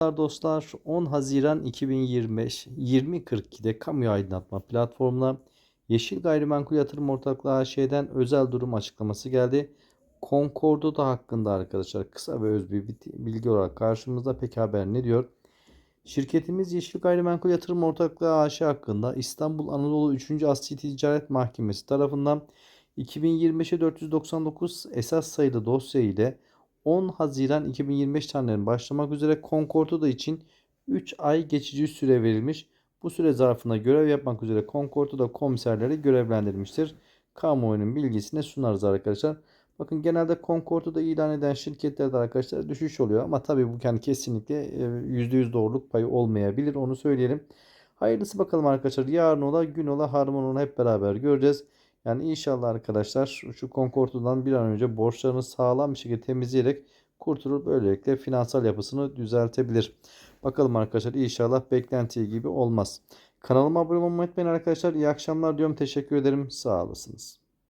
dostlar 10 Haziran 2025 20.42'de kamu aydınlatma platformuna Yeşil Gayrimenkul Yatırım Ortaklığı AŞ'den özel durum açıklaması geldi. Concordo da hakkında arkadaşlar kısa ve öz bir bilgi olarak karşımızda peki haber ne diyor? Şirketimiz Yeşil Gayrimenkul Yatırım Ortaklığı AŞ hakkında İstanbul Anadolu 3. Asli Ticaret Mahkemesi tarafından 2025'e 499 esas sayılı dosya ile 10 Haziran 2025 tarihlerinin başlamak üzere Concordo için 3 ay geçici süre verilmiş. Bu süre zarfında görev yapmak üzere Concordo komiserleri görevlendirilmiştir. Kamuoyunun bilgisine sunarız arkadaşlar. Bakın genelde Concordo'da ilan eden şirketlerde arkadaşlar düşüş oluyor. Ama tabii bu yani kesinlikle %100 doğruluk payı olmayabilir. Onu söyleyelim. Hayırlısı bakalım arkadaşlar. Yarın ola gün ola harman ola hep beraber göreceğiz. Yani inşallah arkadaşlar şu Concordo'dan bir an önce borçlarını sağlam bir şekilde temizleyerek kurtulup böylelikle finansal yapısını düzeltebilir. Bakalım arkadaşlar inşallah beklentiyi gibi olmaz. Kanalıma abone olmayı unutmayın arkadaşlar. İyi akşamlar diyorum. Teşekkür ederim. Sağ olasınız.